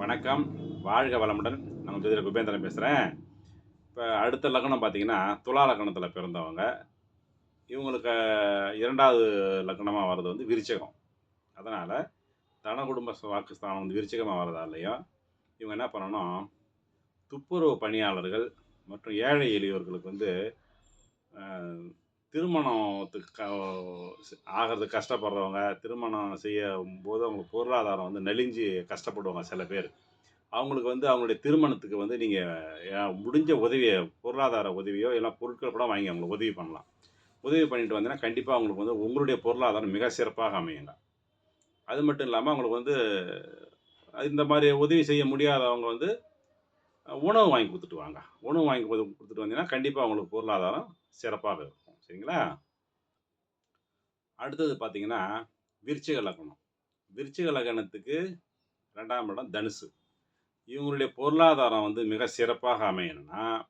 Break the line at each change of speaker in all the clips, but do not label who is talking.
வணக்கம். வாழ்க வளமுடன். நான் ஜோதிடர் குபேந்திரன் பேசுகிறேன் இப்போ அடுத்த லக்னம் பார்த்தீங்கன்னா துலா லக்னத்தில் பிறந்தவங்க. இவங்களுக்கு இரண்டாவது லக்னமாக வர்றது வந்து விருச்சகம். அதனால் தன குடும்ப வாக்குஸ்தானம் வந்து விருச்சகமாக வர்றதாலையும் இவங்க என்ன பண்ணணும்? துப்புரவு பணியாளர்கள் மற்றும் ஏழை எளியோர்களுக்கு வந்து திருமணத்துக்கு க- ஆகிறதுக்கு கஷ்டப்படுறவங்க திருமணம் செய்யும் போது அவங்களுக்கு பொருளாதாரம் வந்து நெளிஞ்சு கஷ்டப்படுவாங்க சில பேர். அவங்களுக்கு வந்து அவங்களுடைய திருமணத்துக்கு வந்து நீங்கள் முடிஞ்ச உதவியை பொருளாதார உதவியோ இல்லை பொருட்கள் கூட வாங்கி அவங்களுக்கு உதவி பண்ணலாம். உதவி பண்ணிட்டு வந்தீங்கன்னா கண்டிப்பாக அவங்களுக்கு வந்து உங்களுடைய பொருளாதாரம் மிக சிறப்பாக அமையுங்க. அது மட்டும் இல்லாமல் அவங்களுக்கு வந்து இந்த மாதிரி உதவி செய்ய முடியாதவங்க வந்து உணவு வாங்கி கொடுத்துட்டு வாங்க. உணவு வாங்கி கொடுத்துட்டு வந்தீங்கன்னா கண்டிப்பாக அவங்களுக்கு பொருளாதாரம் சிறப்பாக இருக்கும். சரிங்களா? அடுத்தது பார்த்தீங்கன்னா விருச்சிக லக்னம். விருச்சிக லக்னத்துக்கு ரெண்டாம் இடம் தனுசு. இவங்களுடைய பொருளாதாரம் வந்து மிக சிறப்பாக அமையணும்னா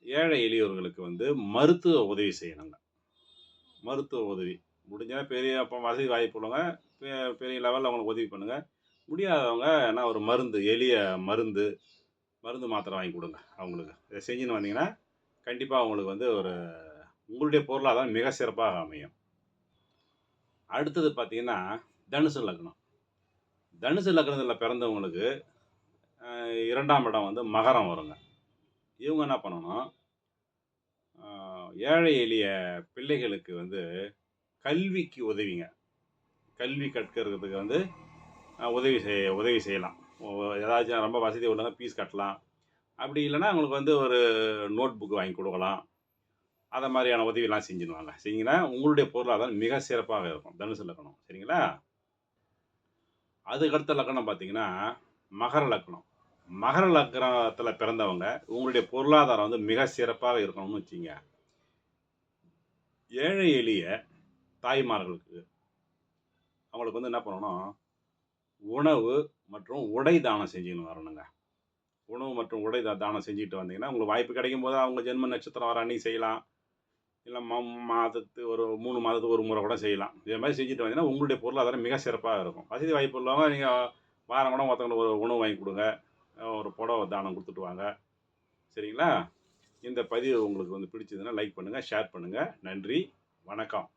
ஏழை எளியவர்களுக்கு வந்து மருத்துவ உதவி செய்யணுங்க. மருத்துவ உதவி. முடிஞ்சால் பெரிய அப்போ வசதி வாய்ப்பு உள்ளவங்க பெ- பெரிய லெவலில் அவங்களுக்கு உதவி பண்ணுங்கள் முடியாதவங்க என்ன ஒரு மருந்து எளிய மருந்து மருந்து மாத்திரை வாங்கி கொடுங்க அவங்களுக்கு. இதை செஞ்சுன்னு வந்தீங்கன்னா கண்டிப்பாக அவங்களுக்கு வந்து ஒரு உங்களுடைய பொருளாதாரம் மிக சிறப்பாக அமையும். அடுத்தது பார்த்தீங்கன்னா தனுசு லக்னம். தனுசு லக்னத்தில் பிறந்தவங்களுக்கு இரண்டாம் இடம் வந்து மகரம் வருங்க. இவங்க என்ன பண்ணணும்? ஏழை எளிய பிள்ளைகளுக்கு வந்து கல்விக்கு உதவிங்க. கல்வி கற்கிறதுக்கு வந்து உதவி செய்ய உதவி செய்யலாம். ஏதாச்சும் ரொம்ப வசதி உள்ளவங்க ஃபீஸ் கட்டலாம். அப்படி இல்லைன்னா அவங்களுக்கு வந்து ஒரு நோட் புக் வாங்கி கொடுக்கலாம். அதை மாதிரியான உதவியெல்லாம் செஞ்சுடுவாங்க சரிங்களா? உங்களுடைய பொருளாதாரம் மிக சிறப்பாக இருக்கும். தனுசு லக்கணம். சரிங்களா? அதுக்கடுத்த லக்கணம் பார்த்தீங்கன்னா மகர லக்கணம். மகர லக்கணத்தில் பிறந்தவங்க உங்களுடைய பொருளாதாரம் வந்து மிக சிறப்பாக இருக்கணும்னு வச்சுங்க. ஏழை எளிய தாய்மார்களுக்கு அவங்களுக்கு வந்து என்ன பண்ணணும்? உணவு மற்றும் உடை தானம் செஞ்சுன்னு வரணுங்க. உணவு மற்றும் உடை தானம் செஞ்சுட்டு வந்தீங்கன்னா உங்களுக்கு வாய்ப்பு கிடைக்கும் போது அவங்க ஜென்ம நட்சத்திரம் வர அன்னைக்கு செய்யலாம். இல்லை மா மாதத்து ஒரு மூணு மாதத்துக்கு ஒரு முறை கூட செய்யலாம். இதே மாதிரி செஞ்சுட்டு வந்தீங்கன்னா உங்களுடைய பொருளாதாரம் மிக சிறப்பாக இருக்கும். வசதி வாய்ப்பு உள்ளவங்க நீங்கள் வாரம் கூட ஒருத்தவங்களுக்கு ஒரு உணவு வாங்கி கொடுங்க. ஒரு புடவை தானம் கொடுத்துட்டு வாங்க. சரிங்களா? இந்த பதிவு உங்களுக்கு வந்து பிடிச்சதுன்னா லைக் பண்ணுங்கள் ஷேர் பண்ணுங்கள் நன்றி. வணக்கம்.